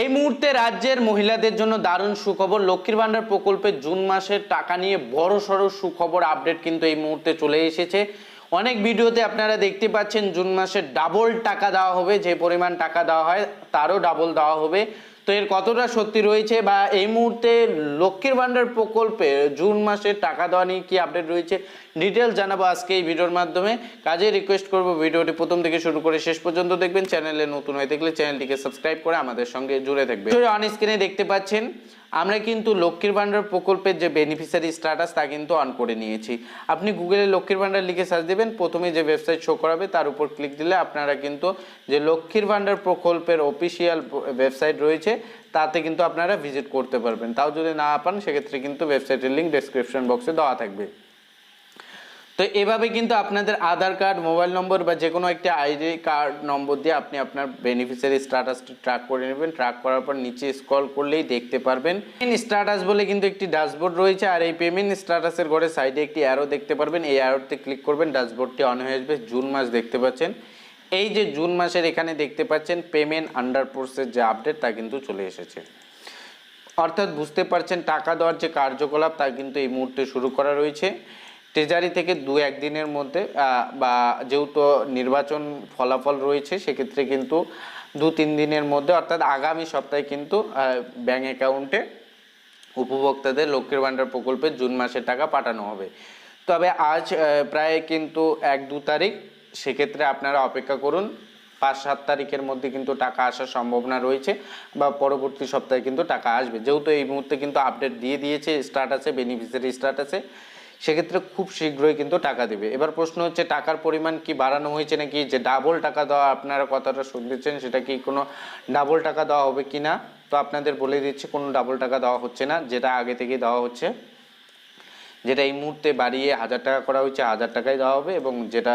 এই মুহূর্তে রাজ্যের মহিলাদের জন্য দারুণ সুখবর। লক্ষ্মীর ভাণ্ডার প্রকল্পে জুন মাসের টাকা নিয়ে বড় সড়ো সুখবর আপডেট কিন্তু এই মুহূর্তে চলে এসেছে। অনেক ভিডিওতে আপনারা দেখতে পাচ্ছেন, জুন মাসে ডাবল টাকা দেওয়া হবে। যে পরিমাণ টাকা দেওয়া হয়, তারও ডাবল দেওয়া হবে। তো এর কতটা সত্যি রয়েছে বা এই মুহূর্তে লক্ষ্মীর ভাণ্ডার প্রকল্পে জুন মাসের টাকা দেওয়া নিয়ে কী আপডেট রয়েছে? ডিটেলস জানাব আজকে এই ভিডিওর মাধ্যমে। কাজে রিকোয়েস্ট করব ভিডিওটি প্রথম থেকে শুরু করে শেষ পর্যন্ত দেখবেন। চ্যানেলে নতুন হয়ে থাকলে চ্যানেলটিকে সাবস্ক্রাইব করে আমাদের সঙ্গে জুড়ে থাকবে অন স্ক্রিনে দেখতে পাচ্ছেন, আমরা কিন্তু লক্ষ্মীর ভাণ্ডার প্রকল্পের যে বেনিফিশিয়ারি স্ট্যাটাস তা কিন্তু অন করে নিয়েছি। আপনি গুগলে লক্ষ্মীর ভাণ্ডার লিখে সার্চ দেবেন, প্রথমে যে ওয়েবসাইট শো করাবে তার উপর ক্লিক দিলে আপনারা কিন্তু যে লক্ষ্মীর ভাণ্ডার প্রকল্পের অফিসিয়াল ওয়েবসাইট রয়েছে তাতে কিন্তু আপনারা ভিজিট করতে পারবেন। তাও যদি না পান, সেক্ষেত্রে কিন্তু ওয়েবসাইটের লিঙ্ক ডেসক্রিপশন বক্সে দেওয়া থাকবে। তো এভাবে কিন্তু আপনাদের আধার কার্ড মোবাইল নম্বর বা যে কোনো একটি আইডি কার্ড নম্বর দিয়ে আপনি আপনার বেনিফিশিয়ারি স্ট্যাটাসটি ট্র্যাক করে নেবেন। ট্র্যাক করার পর নিচে স্ক্রল করলেই দেখতে পারবেন। পেমেন্ট স্ট্যাটাস বলে কিন্তু একটি ড্যাশবোর্ড রয়েছে আর এই পেমেন্ট স্ট্যাটাসের ঘরে সাইডে একটি অ্যারো দেখতে পারবেন। এই অ্যারোতে ক্লিক করবেন। ড্যাশবোর্ডটি অন হয়ে আসবে। জুন মাস দেখতে পাচ্ছেন। এই যে জুন মাসের এখানে দেখতে পাচ্ছেন পেমেন্ট আন্ডার প্রসেস যে আপডেট তা কিন্তু চলে এসেছে। অর্থাৎ বুঝতে পারছেন টাকা দেওয়ার যে কার্যকলাপ, তা কিন্তু এই মুহূর্তে শুরু করা রয়েছে। ট্রেজারি থেকে দু একদিনের মধ্যে বা যেহেতু নির্বাচন ফলাফল রয়েছে, সেক্ষেত্রে কিন্তু দু তিন দিনের মধ্যে, অর্থাৎ আগামী সপ্তাহে কিন্তু ব্যাঙ্ক অ্যাকাউন্টে উপভোক্তাদের লক্ষ্মীর ভাণ্ডার প্রকল্পে জুন মাসের টাকা পাঠানো হবে। তবে আজ প্রায় কিন্তু এক দু তারিখ সেক্ষেত্রে আপনারা অপেক্ষা করুন। পাঁচ সাত তারিখের মধ্যে কিন্তু টাকা আসার সম্ভাবনা রয়েছে বা পরবর্তী সপ্তাহে কিন্তু টাকা আসবে। যেহেতু এই মুহূর্তে কিন্তু আপডেট দিয়ে দিয়েছে স্টার্টাসে বেনিফিসিয়ারি স্টার্টাসে সেক্ষেত্রে খুব শীঘ্রই কিন্তু টাকা দেবে। এবার প্রশ্ন হচ্ছে, টাকার পরিমাণ কি বাড়ানো হয়েছে নাকি যে ডাবল টাকা দেওয়া আপনারা কথাটা শুনতেছেন, সেটা কি কোনো ডাবল টাকা দেওয়া হবে কি না তো আপনাদের বলে দিচ্ছি, কোনো ডাবল টাকা দেওয়া হচ্ছে না, যেটা আগে থেকে দেওয়া হচ্ছে। যেটা এই মুহূর্তে বাড়িয়ে হাজার টাকা করা হয়েছে, হাজার টাকাই দেওয়া হবে এবং যেটা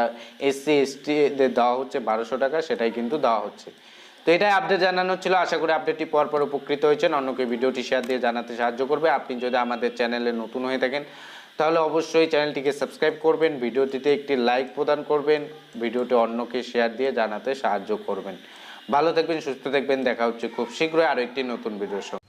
এসসি এসটিদের দেওয়া হচ্ছে বারোশো টাকা, সেটাই কিন্তু দেওয়া হচ্ছে। তো এটাই আপডেট জানানো ছিল আশা করি আপডেটটি পর পর উপকৃত হয়েছেন। অন্যকে ভিডিওটি শেয়ার দিয়ে জানাতে সাহায্য করবে। আপনি যদি আমাদের চ্যানেলে নতুন হয়ে থাকেন, তাহলে অবশ্যই চ্যানেলটিকে সাবস্ক্রাইব করবেন। ভিডিওটিতে একটি লাইক প্রদান করবেন। ভিডিওটি অন্যকে শেয়ার দিয়ে জানাতে সাহায্য করবেন। ভালো থাকবেন, সুস্থ থাকবেন। দেখা হচ্ছে খুব শীঘ্রই আরও একটি নতুন ভিডিওর সঙ্গে।